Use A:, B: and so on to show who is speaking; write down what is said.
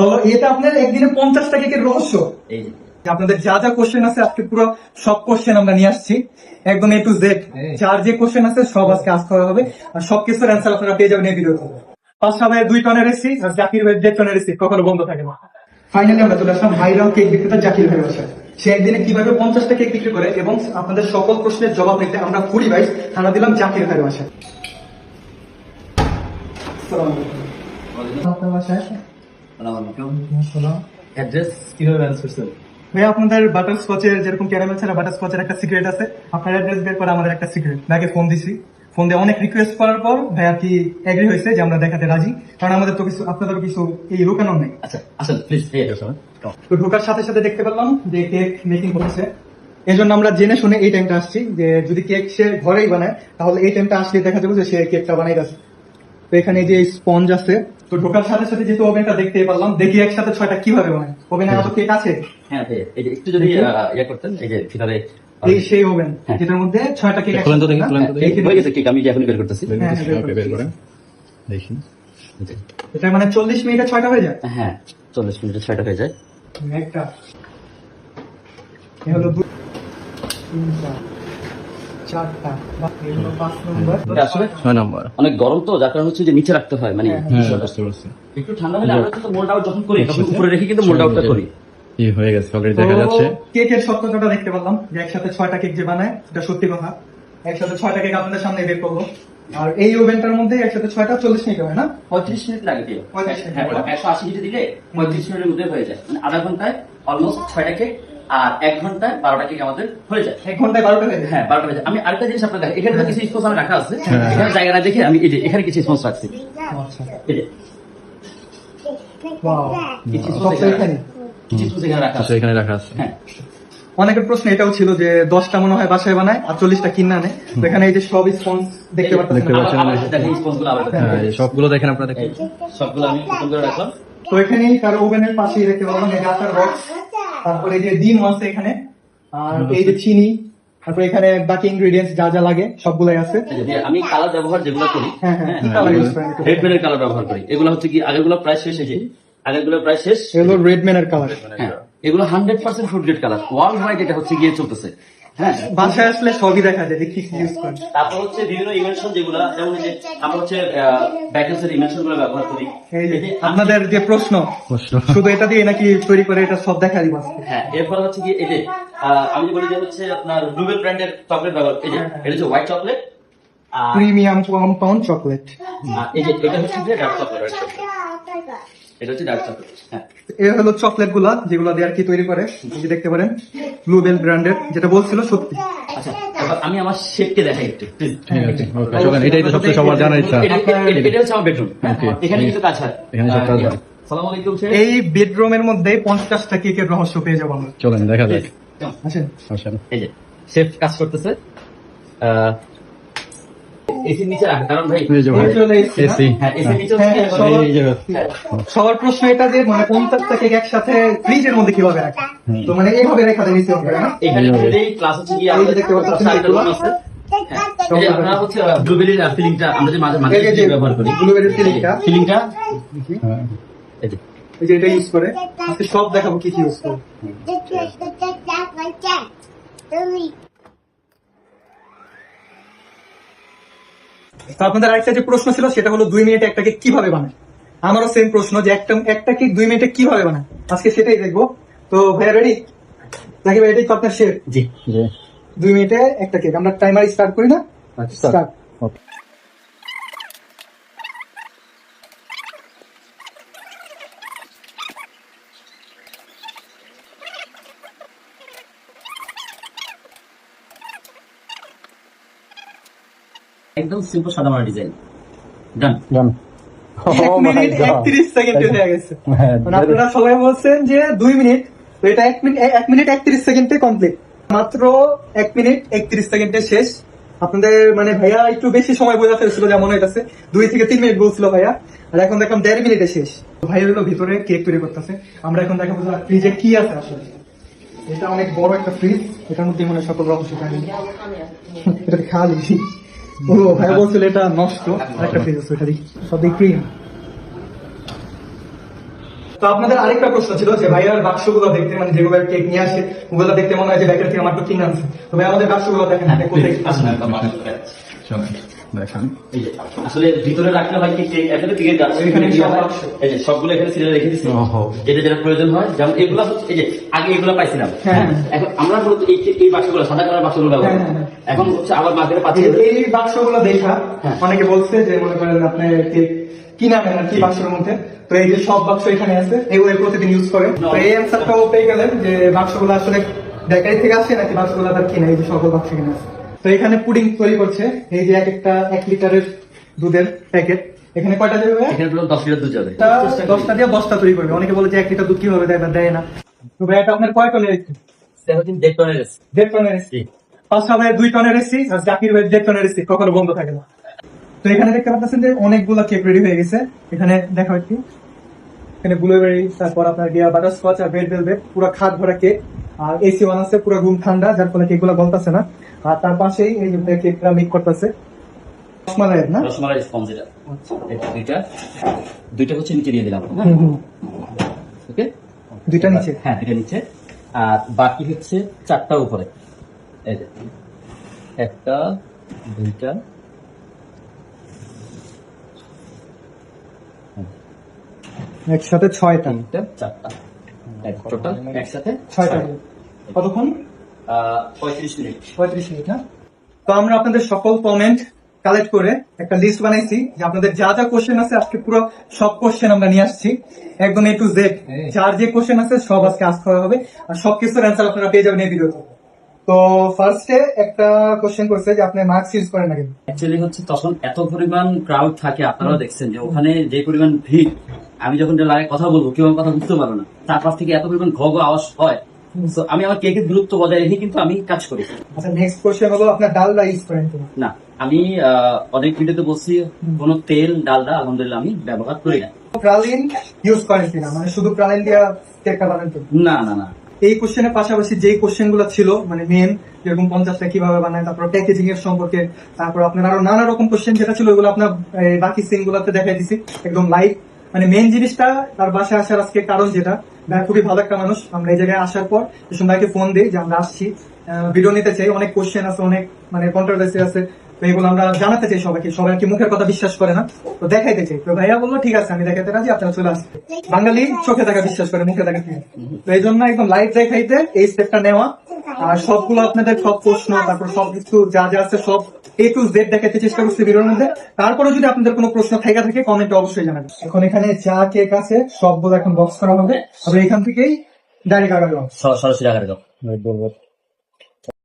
A: তো এটা আপনার একদিনে পঞ্চাশটা কেকের রহস্য।
B: এই
A: আপনাদের যা যা কোশ্চেন আছে আজকে পুরো সব কোশ্চেন আমরা নিয়ে আসছি। একদম এ টু জেড যার যে কোশ্চেন আছে সব আজকে আস করা হবে। আর সব কিছুর অ্যান্সার আপনারা পেয়ে যাবেন এই ভিডিওতে পাঁচটা ভাইয়ের দুই টনের এসি আর জাকির ভাইয়ের দেড় টনের এসি কখনো বন্ধ থাকে না। ফাইনালি আমরা চলে আসলাম ভাইরাল কেক বিক্রেতা জাকির ভাইয়ের বাসায়। সে একদিনে কীভাবে পঞ্চাশটা কেক বিক্রি করে এবং আপনাদের সকল প্রশ্নের জবাব নিতে আমরা কুড়ি বাইশ থানা দিলাম জাকির ভাইয়ের বাসায়। আপনার বাসায়
B: অ্যাড্রেস কীভাবে ম্যানেজ করছেন?
A: ভাই আপনাদের বাটার যেরকম ক্যারামেল ছাড়া বাটার স্কচের একটা সিক্রেট আছে। আপনার অ্যাড্রেস বের করা আমাদের একটা সিক্রেট ভাইকে ফোন দিছি। ফোন দিয়ে অনেক রিকোয়েস্ট করার পর ভাই আর কি এগ্রি হয়েছে যে আমরা দেখাতে রাজি? কারণ আমাদের তো কিছু আপনাদের কিছু এই নেই।
B: আচ্ছা আসেন প্লিজ
A: তো ঢোকার সাথে সাথে দেখতে পেলাম যে কেক মেকিং করতেছে। এই জন্য আমরা জেনে শুনে এই টাইমটা আসছি যে যদি কেক সে ঘরেই বানায় তাহলে এই টাইমটা আসলে দেখা যাবে যে সে কেকটা বানাই গেছে তো এখানে যে স্পঞ্জ আছে তো ঢোকার সাথে সাথে যেহেতু ওভেনটা দেখতে পারলাম দেখি একসাথে ছয়টা কীভাবে বানায় ওভেনে আরও কেক আছে
B: হ্যাঁ এই যে একটু যদি ইয়ে করতেন এই যে ভিতরে
A: এই সেই ওভেন
B: হ্যাঁ।
A: যেটার মধ্যে ছয়টা কেক
C: খোলেন তো দেখি, খোলেন তো
B: এই হয়ে গেছে কেক আমি এখন বের করতেছি।
A: হ্যাঁ, হ্যাঁ, বের
C: করেন। দেখি।
A: এটা মানে চল্লিশ মিনিটে ছয়টা হয়ে যায়?
B: হ্যাঁ চল্লিশ মিনিটে ছয়টা হয়ে যায়।
A: একটা। হলো দুই তিনটা। চারটা এই হলো পাঁচ নম্বর
B: আসলে
C: ছয় নম্বর
B: অনেক গরম তো যার কারণে হচ্ছে যে নিচে রাখতে হয় মানে
C: হ্যাঁ পারছি।
B: একটু ঠান্ডা হলে আমরা মোল্ড আউট যখন করি তখন উপরে রেখে কিন্তু মোল্ড আউটটা করি।
C: হয়ে গেছে অলরেডি দেখা যাচ্ছে।
A: কেকের সত্যতাটা দেখতে পেলাম যে একসাথে ছয়টা কেক যে বানায় এটা সত্যি কথা। একসাথে ছয়টা কেক আপনাদের সামনে বের করব। আর এই ওভেনটার মধ্যে একসাথে ছয়টা চল্লিশ মিনিট হয় না?
B: পঁয়ত্রিশ মিনিট লাগে কি
A: 35 মিনিট।
B: হ্যাঁ একশো আশি হিটে দিলে পঁয়ত্রিশ মিনিটের মধ্যে হয়ে যায়। মানে আধা ঘন্টায় অলমোস্ট ছয়টা কেক আর এক ঘন্টায় বারোটা কেক আমাদের হয়ে যায়।
A: এক ঘন্টায় বারোটা হয়ে যায়?
B: হ্যাঁ বারোটা হয়ে যায়। আমি আরেকটা জিনিস আপনার দেখেন এখানে তো কিছু স্পোর্স আমি রাখা আছে।
C: হ্যাঁ।
B: এখানে জায়গা না দেখে আমি এই যে এখানে কিছু স্পোর্স রাখছি।
A: আচ্ছা।
B: এখানে
A: এখানে।
B: এখানে রাখা
C: আচ্ছা
B: আছে।
C: এখানে রাখা
B: হ্যাঁ।
A: অনেকের প্রশ্ন এটাও ছিল যে দশটা মনে হয় বাসায় বানায় আর চল্লিশটা কিনে আনে। তো এখানে এই যে সব স্পঞ্জ দেখতে পাচ্ছেন।
C: হ্যাঁ সবগুলো দেখেন আপনারা দেখেন।
B: সবগুলো আমি করে রাখলাম।
A: তো এখানেই তার ওভেনের পাশেই দেখতে পারলাম এই আটার বক্স তারপরে এই যে ডিম আছে এখানে আর এই যে চিনি তারপরে এখানে বাকি ইনগ্রেডিয়েন্টস যা যা লাগে সবগুলাই আছে।
B: আমি কালার ব্যবহার যেগুলো করি
A: হ্যাঁ, হ্যাঁ, একটু
B: রেডম্যানের কালার ব্যবহার করি। এগুলো হচ্ছে কি আগেরগুলো প্রায় শেষ এই যে আগেরগুলো প্রায় শেষ।
A: এগুলো রেড ম্যানের কালার
B: হ্যাঁ এগুলো hundred percent food grade colour world wide এটা হচ্ছে গিয়ে চলতেছে। হ্যাঁ
A: বাসায় আসলে সবই দেখা যায় যে কি কি ইউজ করেন
B: তারপর হচ্ছে বিভিন্ন ইমেনশন যেগুলো যেমন যে আমরা হচ্ছে ব্যাকেন্সের ইমেনশনগুলো ব্যবহার করি।
A: আপনাদের যে প্রশ্ন
C: প্রশ্ন।
A: শুধু এটা দিয়ে নাকি তৈরি করে এটা সব দেখা দিব
B: হ্যাঁ এরপর হচ্ছে কি এই যে আমি যে বলি যে হচ্ছে আপনার ব্লুবেল ব্র্যান্ডের চকলেট ব্যবহার এই যে এটা হচ্ছে হোয়াইট চকলেট আর
A: প্রিমিয়াম কম্পাউন্ড চকলেট
B: এই যে এটা হচ্ছে যে ডার্ক চকলেট এটা হচ্ছে ডার্ক চকলেট হ্যাঁ।
A: এ হলো চকলেটগুলা যেগুলো দিয়ে আর কি তৈরি করে এই যে দেখতে পারেন ব্লুবেল ব্র্যান্ডের যেটা বলছিল সত্যি।
B: আচ্ছা আমি আমার শেপকে দেখাই একটু প্লিজ
C: ঠিক আছে ওকে চলেন এটাই তো সবচেয়ে সবার জানার ইচ্ছা।
B: এটা এটা- এটা হচ্ছে আমার বেডরুম. এখানে কিন্তু কাজ হয়।
C: এখানে সব কাজ হয়।
B: সালাম আলাইকুম শেখ
A: এই বেডরুমের মধ্যে পঞ্চাশটা কেকের রহস্য পেয়ে যাব আমরা।
C: চলেন দেখা যাক।
A: আসেন।
C: আসেন।
B: এই যে শেফ কাজ করতেছে।
A: সবার-
C: এই যে
B: হ্যাঁ,
A: সবার প্রশ্ন এটা যে মানে পঞ্চাশটা কেক একসাথে ফ্রিজের মধ্যে কীভাবে রাখে তো মানে এইভাবে রেখা দেয় নিতে হবে
B: হ্যাঁ, ব্লুবেরির ফিলিংটা আমরা যে মাঝে মাঝে
A: যে
B: ব্যবহার করি।
A: ব্লুবেরির ফিলিংটা
B: ফিলিংটা
C: হ্যাঁ।
B: এই যে।
A: এটা ইউজ করে। আজকে সব দেখাবো কি কি ইউজ করে। তো আপনাদের আরেকটা যে প্রশ্ন ছিল সেটা হলো দুই মিনিটে একটাকে কীভাবে বানায়? আমারও সেম প্রশ্ন যে একটা একটা কেক দুই মিনিটে কীভাবে বানায়? আজকে সেটাই দেখব। তো ভাইয়া রেডি দেখি ভাই এটাই তো আপনার শেয়ার
B: জি
C: জি।
A: দুই মিনিটে একটা কেক আমরা টাইমার স্টার্ট করি না? স্টার্ট
C: ওকে
B: একদম সিম্পল সাদা মারা ডিজাইন ডান
A: মিনিট একত্রিশ সেকেন্ডে হয়ে গেছে।
C: হ্যাঁ
A: মানে আপনারা সবাই বলছেন যে দুই মিনিট তো এটা এক মিনিট এক মিনিট একত্রিশ সেকেন্ডে কমপ্লিট মাত্র এক মিনিট একত্রিশ সেকেন্ডে শেষ। আপনাদের মানে ভাইয়া একটু বেশি সময় বোঝা ফেলছিল যেমন হইতাছে। দুই থেকে তিন মিনিট বলছিল ভাইয়া। আর এখন দেখলাম দেড় মিনিটে শেষ। ভাইয়া হলো ভিতরে কেক তৈরি করতেছে। আমরা এখন দেখাবো ফ্রিজে কি আছে আসলে। এটা অনেক বড় একটা ফ্রিজ এটার মধ্যে মনে হয় সকল রহস্য কাহিনী। এটা খালি। ও ভাই বলছিল এটা নষ্ট। একটা ফ্রিজ আছে ওটা দেখি। সব দেখি তো আপনাদের আরেকটা প্রশ্ন ছিল যে ভাইয়ার বাক্সগুলো দেখতে মানে যেগুলো কেক নিয়ে আসে ওগুলো দেখতে মনে হয় যে ব্যাকের থেকে আমার তো কিনে আনছে। তো ভাই আমাদের বাক্সগুলো দেখেন
B: হ্যাঁ,
A: কোথায়
B: আসুন, একটা বাক্স দেখাচ্ছি।
C: চলেন। দেখেন।
B: আসলে ভিতরে রাখলে হয় কি কেক এখানে টিকেট আছে। এই যে সবগুলো এখানে সিরিয়াল রেখে
C: ওহো।
B: যেটা যেটা প্রয়োজন হয় যেমন এগুলো হচ্ছে এই যে আগে এগুলো পাইছিলাম।
A: হ্যাঁ।
B: এখন আমরা মূলত এই এই বাক্সগুলো সাদা কালার বাক্সগুলো ব্যবহার করি।
A: হ্যাঁ, হ্যাঁ,
B: এখন হচ্ছে আবার মার্কেটে পাচ্ছি
A: এই- বাক্সগুলো দেখা। অনেকে বলছে যে মনে করেন আপনি কেক কিনে আর কি বাক্সের মধ্যে? তো এই যে সব বাক্স এখানে আছে এগুলো প্রতিদিন ইউজ করে। তো এই অ্যান্সারটাও পেয়ে গেলেন যে বাক্সগুলো আসলে বেকারি থেকে আসে নাকি বাক্সগুলো তার কিনা এই যে সকল বাক্স এখানে আছে? তো এখানে পুডিং তৈরি করছে। এই যে এক একটা এক লিটারের দুধের প্যাকেট এখানে কয়টা দেবে ভাইয়া?
B: এখানে পুরো দশ লিটার দুধ যাবে।
A: দশটা দিয়ে বস্তা তৈরি করবে। অনেকে বলে যে এক লিটার দুধ কীভাবে দেয় বা দেয় না। তো ভাই এটা আপনার কয় টনের
B: ডেট টনের এসছে।
A: দেড় টনের পাঁচটা ভাইয়ের দুই টনের এসি আর জাকির ভাইয়ের দেড় টনের এসি। কখনো বন্ধ থাকে না। তো এখানে দেখতে পাচ্ছেন যে অনেকগুলো কেক রেডি হয়ে গেছে। এখানে দেখা একটু। এখানে ব্লুবেরি তারপর আপনার ডিয়া বাটার স্কচ আর রেড ভেলভেট পুরো খাট ভরা কেক আর এসি ওয়ান আছে পুরো রুম ঠান্ডা যার ফলে কেকগুলো গলতাছে না। আর তার পাশেই এই যে কেকটা মিক করতেছে। না?
B: রসমালাই স্পঞ্জ এটা। এটা দুইটা। দুইটা হচ্ছে নিচে দিয়ে দিলাম। ওকে
A: দুইটা নিচে?
B: হ্যাঁ দুইটা নিচে। আর বাকি হচ্ছে চারটা উপরে। এই যে। একটা দুইটা।
A: একসাথে ছয়টা।
B: চারটা। টোটাল একসাথে
A: ছয়টা। কতক্ষণ?
B: পঁয়ত্রিশ মিনিট।
A: পঁয়ত্রিশ মিনিট না তো আমরা আপনাদের সকল কমেন্ট কালেক্ট করে একটা লিস্ট বানাইছি যে আপনাদের যা যা কোশ্চেন আছে আজকে পুরো সব কোশ্চেন আমরা নিয়ে আসছি। একদম এ টু জেড যার যে কোশ্চেন আছে সব আজকে আস করা হবে। আর সব কিছুর অ্যান্সার আপনারা পেয়ে যাবেন এই ভিডিওতে তো ফার্স্টে একটা কোশ্চেন করছে যে আপনি মার্কস ইউজ করেন না কেন?
B: অ্যাকচুয়ালি হচ্ছে তখন এত পরিমাণ ক্রাউড থাকে আপনারাও দেখছেন যে ওখানে যে পরিমাণ ভিড় আমি যখন যে কথা বলব কেউ আমার কথা বুঝতে পারবে না। চারপাশ থেকে এত পরিমাণ ঘ ঘ আওয়াজ হয় আমি আমার কেকের দূরত্ব বজায় রেখে কিন্তু আমি কাজ করি।
A: আচ্ছা নেক্সট কোশ্চেন হলো আপনার ডালডা ইউজ করেন
B: না আমি অনেক ভিডিওতে বলছি কোনো তেল ডালডা আলহামদুলিল্লাহ আমি ব্যবহার করি না।
A: প্রালিন ইউজ করেন কিনা? মানে শুধু প্রালিন দিয়া কেকটা বানান
B: না না না।
A: এই কোশ্চেনের পাশাপাশি যে কোশ্চেনগুলো ছিল মানে মেন যেরকম পঞ্চাশটা কীভাবে বানায় তারপর প্যাকেজিং এর সম্পর্কে তারপর আপনার আরও নানা রকম কোশ্চেন যেটা ছিল ওগুলো আপনার বাকি সিন গুলোতে দেখাই দিছি। একদম লাইভ মানে মেন জিনিসটা তার বাসায় আসার আজকে কারণ যেটা। ভাই, খুবই ভালো একটা মানুষ। আমরা এই জায়গায় আসার পর এসব ভাইকে ফোন দিই যে আমরা আসছি। ভিডিও নিতে চাই, অনেক কোশ্চেন আছে, অনেক মানে কন্ট্রোভার্সি আছে। তো এগুলো আমরা জানাতে চাই সবাইকে। সবাই কি মুখের কথা বিশ্বাস করে না। তো দেখাইতে চাই। তো ভাইয়া বলল, ঠিক আছে, আমি দেখাতে রাজি, আপনারা চলে আসবে বাঙালি চোখে দেখা বিশ্বাস করে, মুখে দেখা। তো এই জন্য একদম লাইভ দেখাইতে, এই স্টেপটা নেওয়া। আর সবগুলো আপনাদের সব প্রশ্ন, তারপর সবকিছু যা যা আছে, সব এ টু জেড দেখাতে চেষ্টা করছি ভিডিওর মধ্যে। তারপরে যদি আপনাদের কোনো প্রশ্ন থেকে থাকে কমেন্টে অবশ্যই জানাবেন। এখন এখানে চা কেক আছে সবগুলো এখন বক্স করা হবে। তবে এখান থেকেই ডাইরেক্ট আগানো
B: সরাসরি দাও